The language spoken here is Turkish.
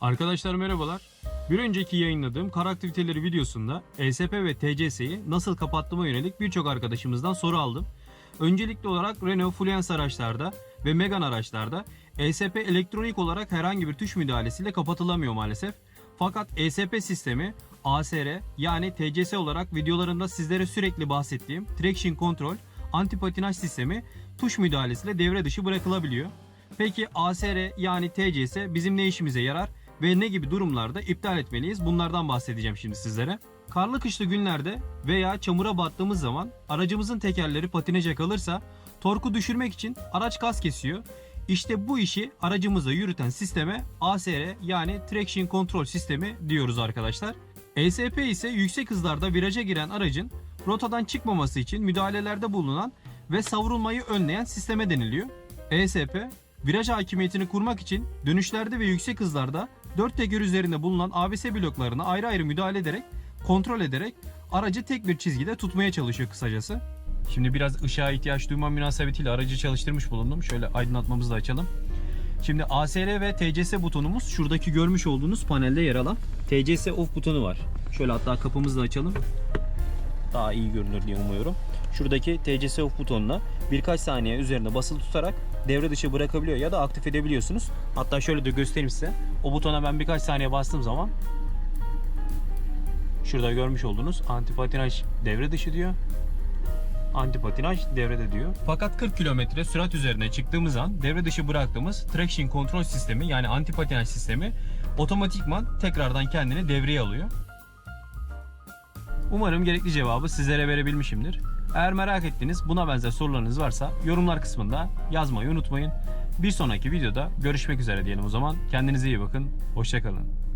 Arkadaşlar merhabalar. Bir önceki yayınladığım kar aktiviteleri videosunda ESP ve TCS'yi nasıl kapattığıma yönelik birçok arkadaşımızdan soru aldım. Öncelikli olarak Renault Fluence araçlarda ve Megane araçlarda ESP elektronik olarak herhangi bir tuş müdahalesiyle kapatılamıyor maalesef. Fakat ESP sistemi ASR yani TCS olarak videolarımda sizlere sürekli bahsettiğim Traction Control anti patinaj sistemi tuş müdahalesiyle devre dışı bırakılabiliyor. Peki ASR yani TCS bizim ne işimize yarar ve ne gibi durumlarda iptal etmeliyiz? Bunlardan bahsedeceğim şimdi sizlere. Karlı kışlı günlerde veya çamura battığımız zaman aracımızın tekerleri patinaja kalırsa torku düşürmek için araç gaz kesiyor. İşte bu işi aracımıza yürüten sisteme ASR yani Traction Control Sistemi diyoruz arkadaşlar. ESP ise yüksek hızlarda viraja giren aracın rotadan çıkmaması için müdahalelerde bulunan ve savrulmayı önleyen sisteme deniliyor. ESP viraj hakimiyetini kurmak için dönüşlerde ve yüksek hızlarda dört teker üzerinde bulunan ABS bloklarına ayrı ayrı müdahale ederek, kontrol ederek aracı tek bir çizgide tutmaya çalışıyor kısacası. Şimdi biraz ışığa ihtiyaç duyma münasebetiyle aracı çalıştırmış bulundum. Şöyle aydınlatmamızı da açalım. Şimdi ASR ve TCS butonumuz şuradaki görmüş olduğunuz panelde yer alan TCS off butonu var. Şöyle hatta kapımızı da açalım. Daha iyi görünür diye umuyorum. Şuradaki TCS off butonuna birkaç saniye üzerine basılı tutarak devre dışı bırakabiliyor ya da aktif edebiliyorsunuz. Hatta şöyle de göstereyim size. O butona ben birkaç saniye bastığım zaman şurada görmüş olduğunuz anti patinaj devre dışı diyor. Anti patinaj devrede diyor. Fakat 40 km sürat üzerine çıktığımız an devre dışı bıraktığımız traction kontrol sistemi yani anti patinaj sistemi otomatikman tekrardan kendini devreye alıyor. Umarım gerekli cevabı sizlere verebilmişimdir. Eğer merak ettiğiniz buna benzer sorularınız varsa yorumlar kısmında yazmayı unutmayın. Bir sonraki videoda görüşmek üzere diyelim o zaman. Kendinize iyi bakın. Hoşçakalın.